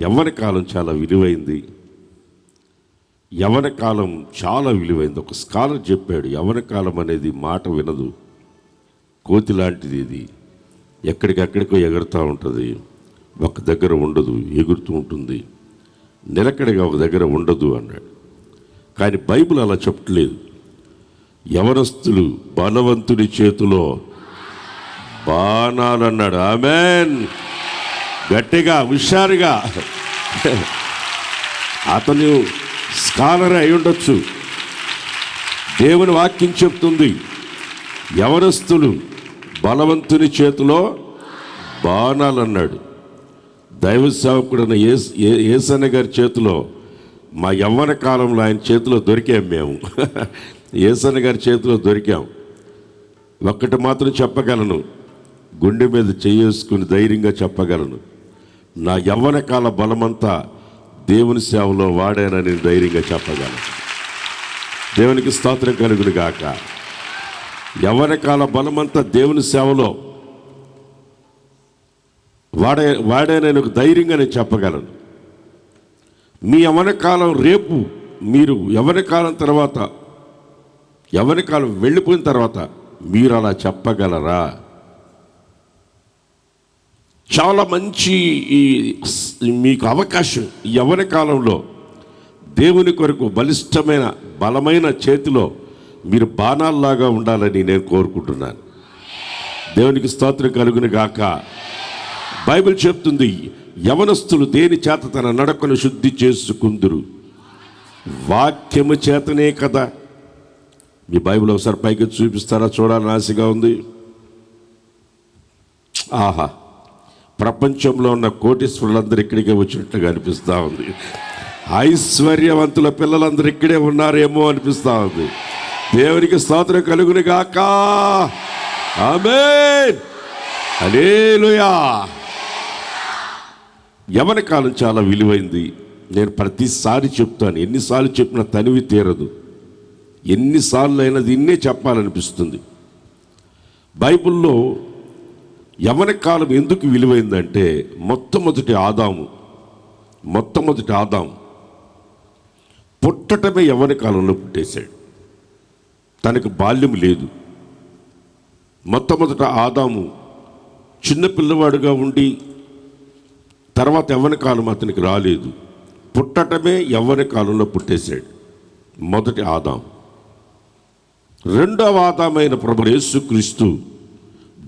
యవ్వన కాలం చాలా విలువైంది? యవ్వన కాలం చాలా విలువైంది? ఒక స్కాలర్ చెప్పాడు యవ్వన కాలం అనేది మాట వినదు. కోతి లాంటిది ఇది. ఎక్కడికెక్కడికో ఎగురుతూ ఉంటుంది. ఒక దగ్గర ఉండదు ఎగురుతూ ఉంటుంది. నిలకడగా ఒక దగ్గర ఉండదు అన్నాడు. కానీ బైబిల్ అలా చెప్పట్లేదు. యవనస్తులు బలవంతుడి చేతిలో బాణాలు అన్నాడు ఆమెన్. గట్టిగా హుషారుగా. అతను స్కాలర్ అయి ఉండొచ్చు. దేవుని వాక్యం చెప్తుంది యవనస్తులు బలవంతుని చేతిలో బాణాలు అన్నాడు దైవ సేవకుడైన ఏ- ఏసన్న గారి చేతిలో మా యవ్వన కాలంలో ఆయన చేతిలో దొరికాం మేము. ఏసన్న గారి చేతిలో దొరికాం. ఒక్కటి మాత్రం చెప్పగలను గుండె మీద చేసుకుని ధైర్యంగా చెప్పగలను. నా యవ్వన కాల బలమంతా దేవుని సేవలో వాడానని ధైర్యంగా చెప్పగలను. దేవునికి స్తోత్రం కలుగును గాక. యవ్వన కాల బలమంతా దేవుని సేవలో వాడే వాడానని ఒక ధైర్యంగా నేను చెప్పగలను. మీ యవ్వన కాలం రేపు మీరు యవ్వన కాలం తర్వాత యవ్వన కాలం వెళ్ళిపోయిన తర్వాత మీరు అలా చెప్పగలరా? చాలా మంచి ఈ మీకు అవకాశం ఈ యవ్వన కాలంలో. దేవుని కొరకు బలిష్టమైన బలమైన చేతిలో మీరు బాణాల్లాగా ఉండాలని నేను కోరుకుంటున్నాను. దేవునికి స్తోత్రం కలుగును గాక. బైబిల్ చెప్తుంది యవనస్తులు దేని చేత తన నడకను శుద్ధి చేసుకుందురు? వాక్యము చేతనే కదా. మీ బైబిల్ ఒకసారి పైకి చూపిస్తారా? చూడాలని ఆశగా ఉంది. ఆహా! ప్రపంచంలో ఉన్న కోటీశ్వరులందరూ ఇక్కడికే వచ్చినట్టుగా అనిపిస్తూ ఉంది. ఐశ్వర్యవంతుల పిల్లలందరూ ఇక్కడే ఉన్నారేమో అనిపిస్తూ ఉంది. దేవునికి స్తోత్రం కలుగుని గాక. ఆమేన్. హల్లెలూయా. యవన కాలం చాలా విలువైంది. నేను ప్రతిసారి చెప్తాను ఎన్నిసార్లు చెప్పినా తనివి తీరదు. ఎన్నిసార్లు అయినా దీన్నే చెప్పాలనిపిస్తుంది. బైబిల్లో యవన కాలం ఎందుకు విలువైందంటే మొట్టమొదటి ఆదాము మొట్టమొదటి ఆదాము పుట్టటమే యవన కాలంలో పుట్టేశాడు. తనకు బాల్యం లేదు. మొట్టమొదట ఆదాము చిన్న పిల్లవాడుగా ఉండి తర్వాత యవ్వన కాలం అతనికి రాలేదు. పుట్టటమే యవ్వన కాలంలో పుట్టేశాడు మొదటి ఆదాం రెండవ ఆదామైన ప్రభు యేసుక్రీస్తు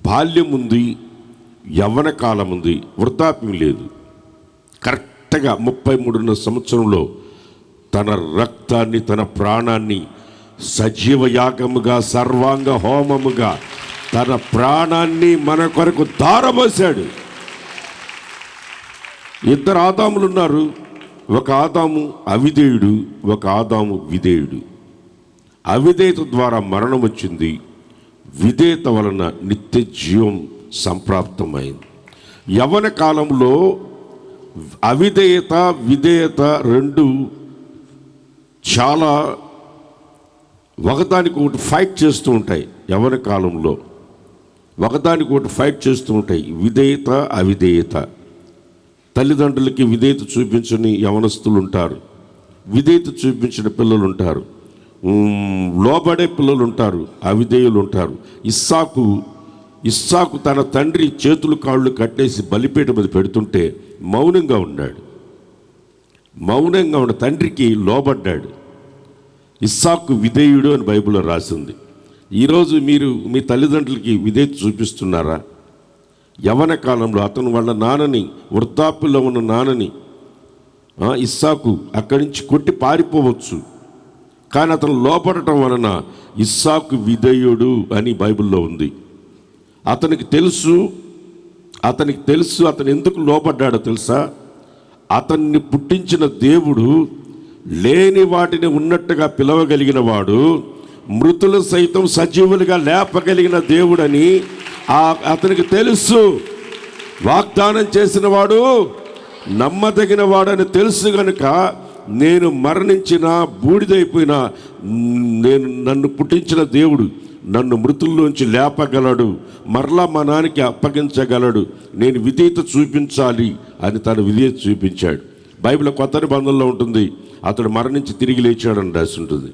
బాల్యం ఉంది యవ్వన కాలం ఉంది వృద్ధాప్యం లేదు. కరెక్ట్గా ముప్పై మూడున్నర సంవత్సరంలో తన రక్తాన్ని తన ప్రాణాన్ని సజీవ యాగముగా సర్వాంగ హోమముగా తన ప్రాణాన్ని మన కొరకు దారబోశాడు ఇద్దరు ఆదాములు ఉన్నారు ఒక ఆదాము అవిధేయుడు ఒక ఆదాము విధేయుడు. అవిధేయత ద్వారా మరణం వచ్చింది విధేయత వలన నిత్య జీవం సంప్రాప్తమైంది. యవన కాలంలో అవిధేయత విధేయత రెండు చాలా ఒకదానికి ఒకటి ఫైట్ చేస్తూ ఉంటాయి యవన కాలంలో. ఒకదానికి ఒకటి ఫైట్ చేస్తూ ఉంటాయి. విధేయత అవిధేయత. తల్లిదండ్రులకి విధేయత చూపించని యవనస్తులు ఉంటారు. విధేయత చూపించిన పిల్లలు ఉంటారు. లోబడే పిల్లలు ఉంటారు అవిధేయులు ఉంటారు ఇస్సాకు ఇస్సాకు తన తండ్రి చేతులు కాళ్ళు కట్టేసి బలిపీట మీద పెడుతుంటే మౌనంగా ఉన్నాడు. మౌనంగా ఉన్న తండ్రికి లోబడ్డాడు. ఇస్సాకు విధేయుడు అని బైబిల్లో రాసింది. ఈరోజు మీరు మీ తల్లిదండ్రులకి విధేయత చూపిస్తున్నారా? యవన కాలంలో అతను వాళ్ళ నాన్నని వృద్ధాప్యలో ఉన్న నాన్నని ఆ, ఇస్సాకు అక్కడి నుంచి కొట్టి పారిపోవచ్చు. కానీ అతను లోపడటం వలన ఇస్సాకు విధేయుడు అని బైబిల్లో ఉంది. అతనికి తెలుసు అతనికి తెలుసు అతను ఎందుకు లోపడ్డాడో తెలుసా? అతన్ని పుట్టించిన దేవుడు లేని వాటిని ఉన్నట్టుగా పిలవగలిగిన వాడు మృతులు సైతం సజీవులుగా లేపగలిగిన దేవుడని ఆ అతనికి తెలుసు. వాగ్దానం చేసిన వాడు నమ్మదగిన వాడని తెలుసు కనుక నేను మరణించిన బూడిదైపోయిన నేను నన్ను పుట్టించిన దేవుడు నన్ను మృతుల్లోంచి లేపగలడు. మరలా మా నాన్నకి అప్పగించగలడు. నేను విధేయత చూపించాలి అని తను విధేయత చూపించాడు. బైబిల్ కొత్త నిబంధనలో ఉంటుంది అతడు మరణించి తిరిగి లేచాడని రాసి ఉంటుంది.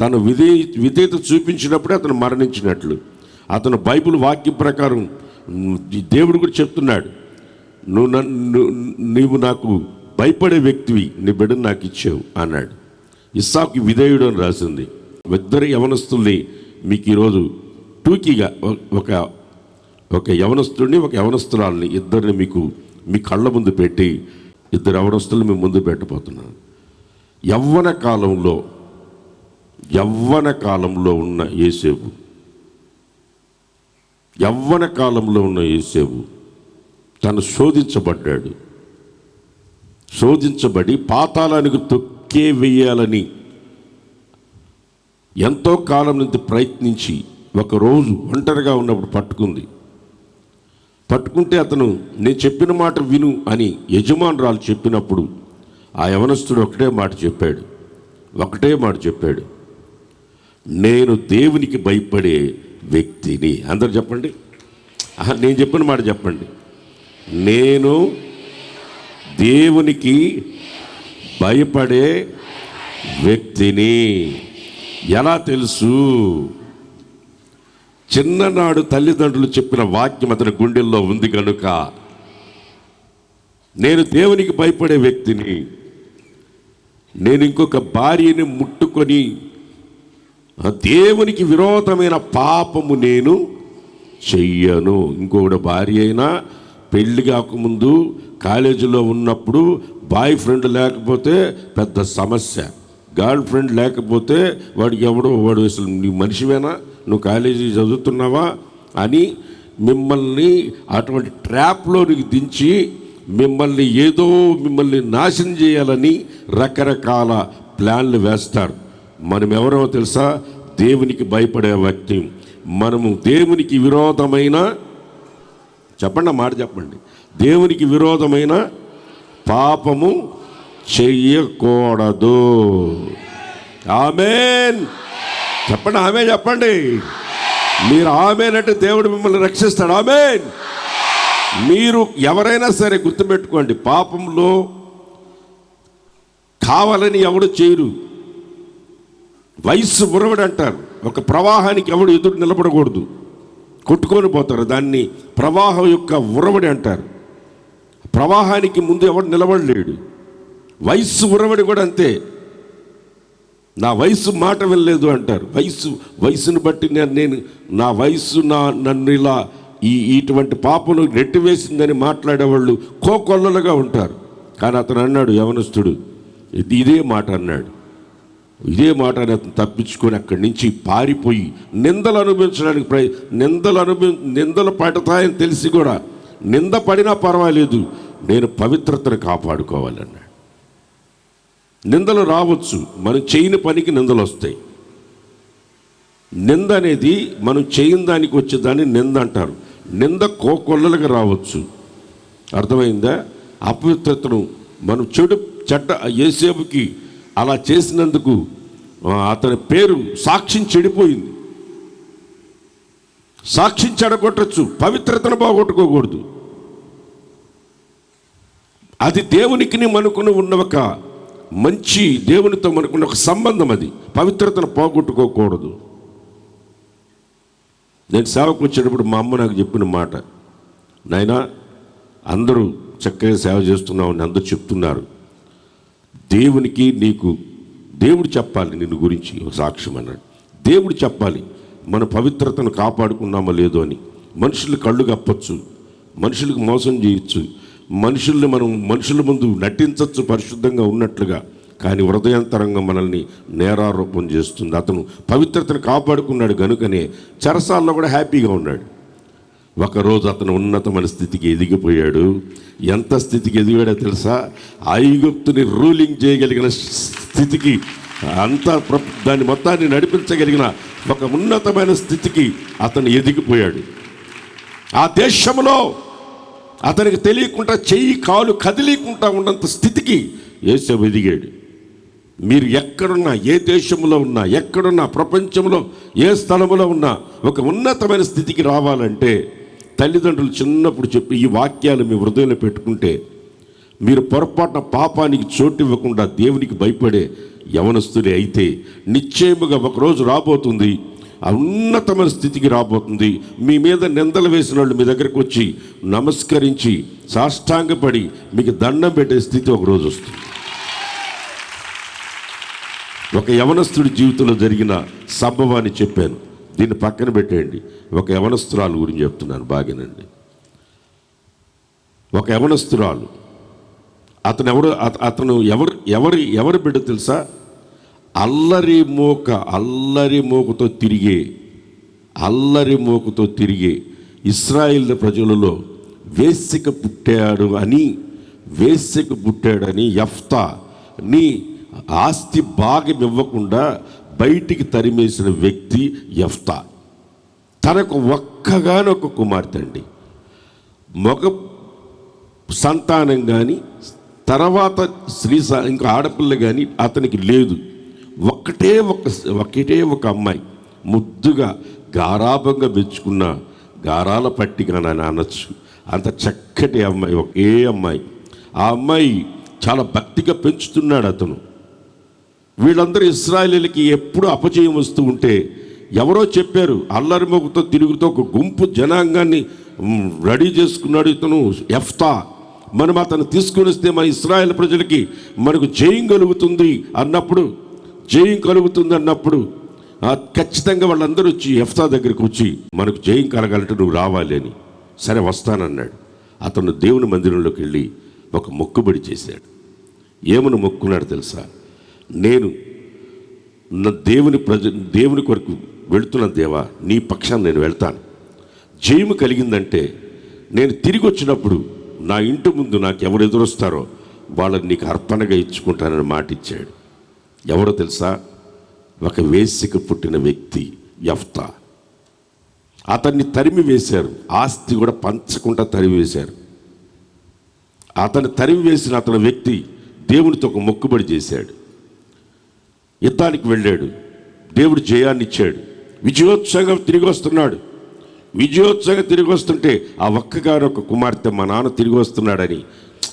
తను విధే విధేయత చూపించినప్పుడే అతను మరణించినట్లు. అతను బైబిల్ వాక్యం ప్రకారం ఈ దేవుడు కూడా చెప్తున్నాడు నువ్వు నన్ను నీవు నాకు భయపడే వ్యక్తివి నీ బిడ్డను నాకు ఇచ్చావు అన్నాడు. ఇస్సాకు విధేయుడు అని రాసింది. ఇద్దరు యవనస్తుల్ని మీకు ఈరోజు టూకీగా ఒక ఒక యవనస్తుడిని ఒక యవనస్తురాల్ని ఇద్దరిని మీకు మీ కళ్ళ ముందు పెట్టి ఇద్దరు యవనస్తులు మీ ముందు పెట్టబోతున్నాను. యవ్వన కాలంలో యవ్వన కాలంలో ఉన్న యేసేపు యవ్వన కాలంలో ఉన్న యేసేపు తను శోధించబడ్డాడు. శోధించబడి పాతాళానికి తొక్కే వేయాలని ఎంతో కాలం నుంచి ప్రయత్నించి ఒకరోజు ఒంటరిగా ఉన్నప్పుడు పట్టుకుంది. పట్టుకుంటే అతను నేను చెప్పిన మాట విను అని యజమానురాలు చెప్పినప్పుడు ఆ యవనస్తుడు ఒకటే మాట చెప్పాడు. ఒకటే మాట చెప్పాడు. నేను దేవునికి భయపడే వ్యక్తిని. అందరు చెప్పండి. నేను చెప్పిన మాట చెప్పండి. నేను దేవునికి భయపడే వ్యక్తిని ఎలా తెలుసు? చిన్ననాడు తల్లిదండ్రులు చెప్పిన వాక్యం అతని గుండెల్లో ఉంది కనుక నేను దేవునికి భయపడే వ్యక్తిని నేను ఇంకొక భార్యని ముట్టుకొని ఆ దేవునికి విరోధమైన పాపము నేను చెయ్యను. ఇంకొకటి భార్య అయినా పెళ్ళి కాకముందు కాలేజీలో ఉన్నప్పుడు బాయ్ ఫ్రెండ్ లేకపోతే పెద్ద సమస్య. గర్ల్ ఫ్రెండ్ లేకపోతే వాడికి ఎవడో వాడు అసలు నీ మనిషివేనా? నువ్వు కాలేజీ చదువుతున్నావా? అని మిమ్మల్ని అటువంటి ట్రాప్లోనికి దించి మిమ్మల్ని ఏదో మిమ్మల్ని నాశనం చేయాలని రకరకాల ప్లాన్లు వేస్తారు. మనం ఎవరో తెలుసా? దేవునికి భయపడే వ్యక్తి. మనము దేవునికి విరోధమైన చెప్పండి మాట చెప్పండి. దేవునికి విరోధమైన పాపము చెయ్యకూడదు. ఆమెన్. చెప్పండి ఆమె చెప్పండి. మీరు ఆమెనంటే దేవుడు మిమ్మల్ని రక్షిస్తాడు. ఆమెన్. మీరు ఎవరైనా సరే గుర్తుపెట్టుకోండి పాపంలో కావాలని ఎవడు చేయరు. వయస్సు ఉరవడు అంటారు ఒక ప్రవాహానికి ఎవడు ఎదురు నిలబడకూడదు. కొట్టుకొని పోతారు. దాన్ని ప్రవాహం యొక్క ఉరవడి అంటారు. ప్రవాహానికి ముందు ఎవడు నిలబడలేడు. వయస్సు ఉరవడి కూడా అంతే. నా వయసు మాట వినలేదు అంటారు. వయసు వయసును బట్టి నేను నేను నా వయసు నా నన్ను ఇలా ఈ ఇటువంటి పాపను నెట్టివేసిందని మాట్లాడేవాళ్ళు కోకొల్లలుగా ఉంటారు. కానీ అతను అన్నాడు యవనస్తుడు ఇది ఇదే మాట అన్నాడు. ఇదే మాట తప్పించుకొని అక్కడి నుంచి పారిపోయి నిందలు అనుభవించడానికి ప్రయ నిందలు అనుభవి నిందలు పడతాయని తెలిసి కూడా నింద పడినా పర్వాలేదు నేను పవిత్రతను కాపాడుకోవాలన్నాడు. నిందలు రావచ్చు మనం చేయని పనికి నిందలు వస్తాయి. నింద అనేది మనం చేయని దానికి వచ్చేదాన్ని నింద అంటారు. నింద కోకొల్లలుగా రావచ్చు. అర్థమైందా? అపవిత్రతను మనం చెడు చెడ్డ ఏసేపుకి అలా చేసినందుకు అతని పేరు సాక్ష్యం చెడిపోయింది. సాక్ష్యం చెడగొట్టచ్చు పవిత్రతను బాగొట్టుకోకూడదు అది దేవునికి మనకుని ఉన్న ఒక మంచి దేవునితో మనకున్న ఒక సంబంధం అది. పవిత్రతను పోగొట్టుకోకూడదు. నేను సేవకు వచ్చేటప్పుడు మా అమ్మ నాకు చెప్పిన మాట నాయనా అందరూ చక్కగా సేవ చేస్తున్నామని అందరూ చెప్తున్నారు. దేవునికి నీకు దేవుడు చెప్పాలి నిన్ను గురించి ఒక సాక్ష్యం అన్నాడు. దేవుడు చెప్పాలి మన పవిత్రతను కాపాడుకున్నామో లేదో అని. మనుషులు కళ్ళు కప్పచ్చు మనుషులకు మోసం చేయొచ్చు. మనుషుల్ని మనం మనుషుల ముందు నటించవచ్చు పరిశుద్ధంగా ఉన్నట్లుగా. కానీ హృదయంతరంగా మనల్ని నేరారోపణ చేస్తుంది. అతను పవిత్రతను కాపాడుకున్నాడు కనుకనే చెరసాల్లో కూడా హ్యాపీగా ఉన్నాడు. ఒకరోజు అతను ఉన్నతమైన స్థితికి ఎదిగిపోయాడు. ఎంత స్థితికి ఎదిగాడో తెలుసా? ఐగుప్తుని రూలింగ్ చేయగలిగిన స్థితికి అంత దాని మొత్తాన్ని నడిపించగలిగిన ఒక ఉన్నతమైన స్థితికి అతను ఎదిగిపోయాడు. ఆ దేశంలో అతనికి తెలియకుండా చెయ్యి కాలు కదిలీకుండా ఉన్నంత స్థితికి యేసవ్ ఎదిగాడు. మీరు ఎక్కడున్నా ఏ దేశంలో ఉన్నా ఎక్కడున్నా ప్రపంచంలో ఏ స్థలంలో ఉన్నా ఒక ఉన్నతమైన స్థితికి రావాలంటే తల్లిదండ్రులు చిన్నప్పుడు చెప్పి ఈ వాక్యాలు మీ హృదయంలో పెట్టుకుంటే మీరు పొరపాటున పాపానికి చోటు ఇవ్వకుండా దేవునికి భయపడే యవనస్తులే అయితే నిశ్చయముగా ఒకరోజు రాబోతుంది. ఉన్నతమైన స్థితికి రాబోతుంది. మీ మీద నిందలు వేసిన వాళ్ళు మీ దగ్గరకు వచ్చి నమస్కరించి సాష్టాంగపడి మీకు దండం పెట్టే స్థితి ఒకరోజు వస్తుంది. ఒక యవనస్తుడి జీవితంలో జరిగిన సంభవాన్ని చెప్పాను. దీన్ని పక్కన పెట్టేయండి. ఒక యవనస్తురాలు గురించి చెప్తున్నాను బాగానండి. ఒక యవనస్తురాలు. అతను ఎవరు అత- అతను ఎవరు ఎవరి ఎవరి బిడ్డ తెలుసా? అల్లరి మూక అల్లరి మూకతో తిరిగే అల్లరి మూకతో తిరిగే ఇస్రాయిల్ ప్రజలలో వేసిక పుట్టాడు అని వేసిక పుట్టాడని యఫ్తా నీ ఆస్తి భాగం ఇవ్వకుండా బయటికి తరిమేసిన వ్యక్తి యఫ్తా. తనకు ఒక్కగానొక్క కుమార్తె అండి. మగ సంతానం కానీ తర్వాత స్త్రీ ఇంకా ఆడపిల్ల కానీ అతనికి లేదు. ఒక్కటే ఒక ఒకటే ఒక అమ్మాయి. ముద్దుగా గారాభంగా పెంచుకున్న గారాల పట్టిగా నన్ను అనొచ్చు అంత చక్కటి అమ్మాయి ఒకే అమ్మాయి. ఆ అమ్మాయి చాలా భక్తిగా పెంచుతున్నాడు అతను. వీళ్ళందరూ ఇస్రాయలీలకి ఎప్పుడు అపజయం వస్తూ ఉంటే ఎవరో చెప్పారు అల్లరి మొగ్గుతో తిరుగుతూ ఒక గుంపు జనాంగాన్ని రెడీ చేసుకున్నాడు ఇతను ఎఫ్తా. మనం అతను తీసుకుని వస్తే మన ఇస్రాయల్ ప్రజలకి మనకు జయం కలుగుతుంది అన్నప్పుడు జయం కలుగుతుంది అన్నప్పుడు ఖచ్చితంగా వాళ్ళందరూ వచ్చి ఎఫ్తా దగ్గరికి వచ్చి మనకు జయం కలగాలంటే నువ్వు రావాలి అని. సరే వస్తానన్నాడు. అతను దేవుని మందిరంలోకి వెళ్ళి ఒక మొక్కుబడి చేశాడు. ఏమని మొక్కున్నాడు తెలుసా? నేను నా దేవుని ప్రజ దేవుని కొరకు వెళుతున్న దేవా నీ పక్షాన్ని నేను వెళ్తాను. జయము కలిగిందంటే నేను తిరిగి వచ్చినప్పుడు నా ఇంటి ముందు నాకు ఎవరు ఎదురొస్తారో వాళ్ళని నీకు అర్పణగా ఇచ్చుకుంటానని మాట ఇచ్చాడు. ఎవరో తెలుసా? ఒక వేసిక పుట్టిన వ్యక్తి యఫ్తా. అతన్ని తరిమి వేశారు. ఆస్తి కూడా పంచకుండా తరిమి వేశారు. అతన్ని తరిమి వేసిన అతని వ్యక్తి దేవునితో ఒక మొక్కుబడి చేశాడు. యుద్ధానికి వెళ్ళాడు. దేవుడు జయాన్ని ఇచ్చాడు. విజయోత్సవంగా తిరిగి వస్తున్నాడు. విజయోత్సవంగా తిరిగి వస్తుంటే ఆ ఒక్కగారు ఒక కుమార్తె మా నాన్న తిరిగి వస్తున్నాడని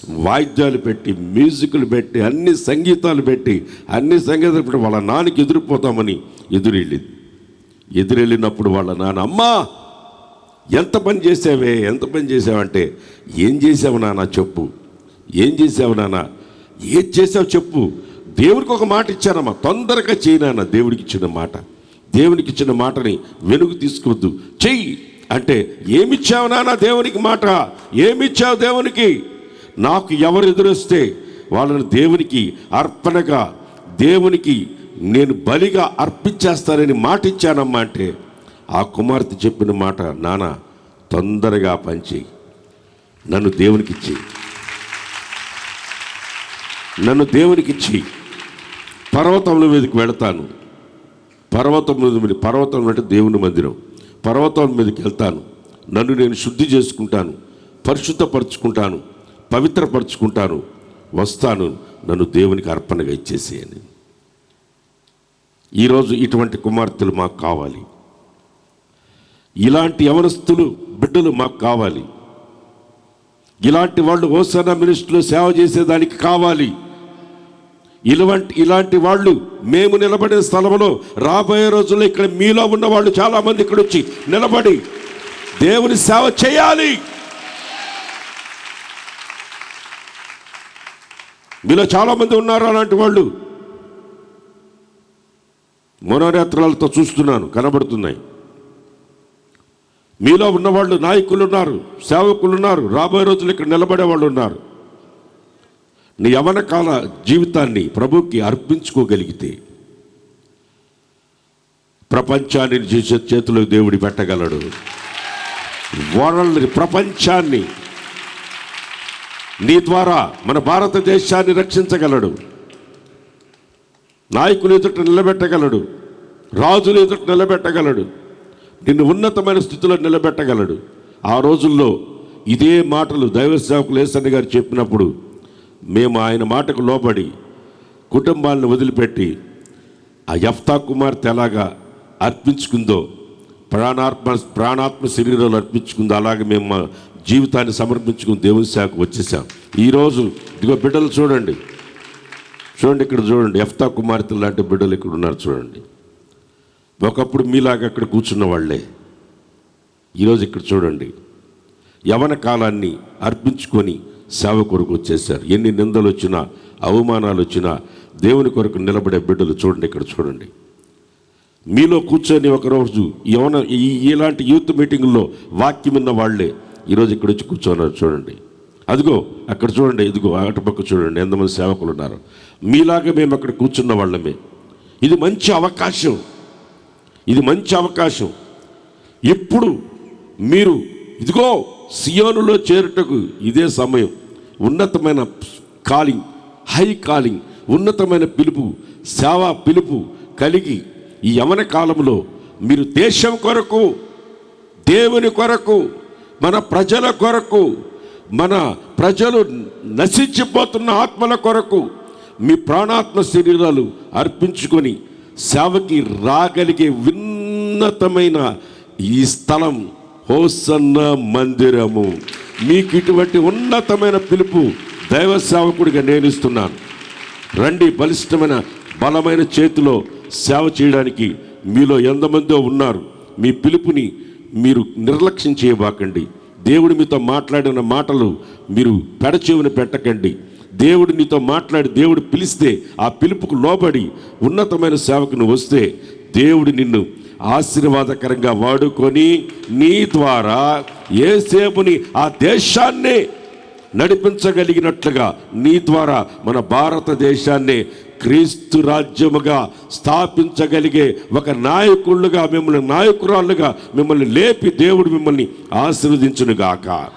వాయిద్యాలు పెట్టి మ్యూజిక్లు పెట్టి అన్ని సంగీతాలు పెట్టి అన్ని సంగీతాలు పెట్టి వాళ్ళ నాన్నకి ఎదురుపోతామని ఎదురెళ్ళింది ఎదురెళ్ళినప్పుడు వాళ్ళ నాన్న అమ్మా ఎంత పని చేసావే ఎంత పని చేసావంటే ఏం చేసావు నాన్న చెప్పు. ఏం చేసావు నాన్న? ఏం చేసావు చెప్పు. దేవుడికి ఒక మాట ఇచ్చానమ్మా. తొందరగా చేయనాన్న దేవుడికి ఇచ్చిన మాట. దేవునికి ఇచ్చిన మాటని వెనుగు తీసుకోవద్దు చెయ్యి. అంటే ఏమిచ్చావు నాన్న దేవునికి మాట? ఏమిచ్చావు దేవునికి? నాకు ఎవరు ఎదురొస్తే వాళ్ళని దేవునికి అర్పణగా దేవునికి నేను బలిగా అర్పించేస్తానని మాట ఇచ్చానమ్మా అంటే ఆ కుమార్తె చెప్పిన మాట నాన్న తొందరగా పనిచేయి నన్ను దేవునికి ఇచ్చి నన్ను దేవునికి ఇచ్చి పర్వతముల మీదకి వెళతాను. పర్వతం మీద పర్వతం అంటే దేవుని మందిరం. పర్వతం మీదకి వెళ్తాను. నన్ను నేను శుద్ధి చేసుకుంటాను. పరిశుద్ధపరచుకుంటాను. పవిత్రపరచుకుంటాను. వస్తాను. నన్ను దేవునికి అర్పణగా ఇచ్చేసేయని ఈరోజు ఇటువంటి కుమార్తెలు మాకు కావాలి. ఇలాంటి యవనస్తులు బిడ్డలు మాకు కావాలి. ఇలాంటి వాళ్ళు ఓసన మినిస్ట్రీలో సేవ చేసేదానికి కావాలి. ఇలాంటి ఇలాంటి వాళ్ళు మేము నిలబడిన స్థలంలో రాబోయే రోజుల్లో ఇక్కడ మీలో ఉన్న వాళ్ళు చాలామంది ఇక్కడ వచ్చి నిలబడి దేవుని సేవ చేయాలి. మీలో చాలామంది ఉన్నారు అలాంటి వాళ్ళు. మనోనేత్రాలతో చూస్తున్నాను కనబడుతున్నాయి. మీలో ఉన్నవాళ్ళు నాయకులు ఉన్నారు సేవకులు ఉన్నారు రాబోయే రోజులు ఇక్కడ నిలబడే వాళ్ళు ఉన్నారు. నీ యవన కాల జీవితాన్ని ప్రభుకి అర్పించుకోగలిగితే ప్రపంచాన్ని చేసే చేతిలో దేవుడి పెట్టగలడు. వరల్డ్ ప్రపంచాన్ని నీ ద్వారా మన భారతదేశాన్ని రక్షించగలడు. నాయకులు ఎదుట నిలబెట్టగలడు. రాజులు ఎదుట నిలబెట్టగలడు. నిన్ను ఉన్నతమైన స్థితిలో నిలబెట్టగలడు. ఆ రోజుల్లో ఇదే మాటలు దైవ సేవకులు ఏసన్న గారు చెప్పినప్పుడు మేము ఆయన మాటకు లోబడి కుటుంబాలను వదిలిపెట్టి ఆ యఫ్తా కుమార్తె ఎలాగా అర్పించుకుందో ప్రాణాత్మ ప్రాణాత్మ శరీరాలు అర్పించుకుందో అలాగే మేము మా జీవితాన్ని సమర్పించుకుని దేవుని శాఖకు వచ్చేసాం. ఈరోజు ఇదిగో బిడ్డలు చూడండి. చూడండి ఇక్కడ చూడండి. యఫ్తా కుమార్తె లాంటి బిడ్డలు ఇక్కడ ఉన్నారు చూడండి. ఒకప్పుడు మీలాగా అక్కడ కూర్చున్న వాళ్ళే. ఈరోజు ఇక్కడ చూడండి. యవన కాలాన్ని అర్పించుకొని సేవ కొరకు వచ్చేసారు ఎన్ని నిందలు వచ్చినా అవమానాలు వచ్చినా దేవుని కొరకు నిలబడే బిడ్డలు చూడండి ఇక్కడ చూడండి. మీలో కూర్చొని ఒకరోజు యవన ఈ ఇలాంటి యూత్ మీటింగుల్లో వాక్యం ఉన్న వాళ్ళే ఈరోజు ఇక్కడ వచ్చి కూర్చోన్నారు చూడండి. అదిగో అక్కడ చూడండి ఇదిగో అటుపక్క చూడండి ఎంతమంది సేవకులు ఉన్నారు. మీలాగా మేము అక్కడ కూర్చున్న వాళ్ళమే. ఇది మంచి అవకాశం. ఇది మంచి అవకాశం. ఎప్పుడు మీరు ఇదిగో సియోనులో చేరుటకు ఇదే సమయం. ఉన్నతమైన కాలింగ్ హై కాలింగ్ ఉన్నతమైన పిలుపు సేవా పిలుపు కలిగి ఈ యవన కాలంలో మీరు దేశం కొరకు దేవుని కొరకు మన ప్రజల కొరకు మన ప్రజలు నశించిపోతున్న ఆత్మల కొరకు మీ ప్రాణాత్మ శరీరాలు అర్పించుకొని సేవకి రాగలిగే విన్నతమైన ఈ స్థలం హోసన్న మందిరము. మీకు ఇటువంటి ఉన్నతమైన పిలుపు దైవ సేవకుడిగా నేను ఇస్తున్నాను రండి బలిష్టమైన బలమైన చేతిలో సేవ చేయడానికి మీలో ఎంతమందో ఉన్నారు. మీ పిలుపుని మీరు నిర్లక్ష్యం చేయబాకండి. దేవుడు మీతో మాట్లాడిన మాటలు మీరు పెడచెవిన పెట్టకండి. దేవుడు నీతో మాట్లాడి దేవుడు పిలిస్తే ఆ పిలుపుకు లోబడి ఉన్నతమైన సేవకు నువ్వు వస్తే దేవుడు నిన్ను ఆశీర్వాదకరంగా వాడుకొని నీ ద్వారా ఏసేపుని ఆ దేశాన్నే నడిపించగలిగినట్లుగా నీ ద్వారా మన భారతదేశాన్ని క్రీస్తు రాజ్యముగా స్థాపించగలిగే ఒక నాయకుళ్ళుగా మిమ్మల్ని నాయకురాళ్ళుగా మిమ్మల్ని లేపి దేవుడు మిమ్మల్ని ఆశీర్వదించునుగాక.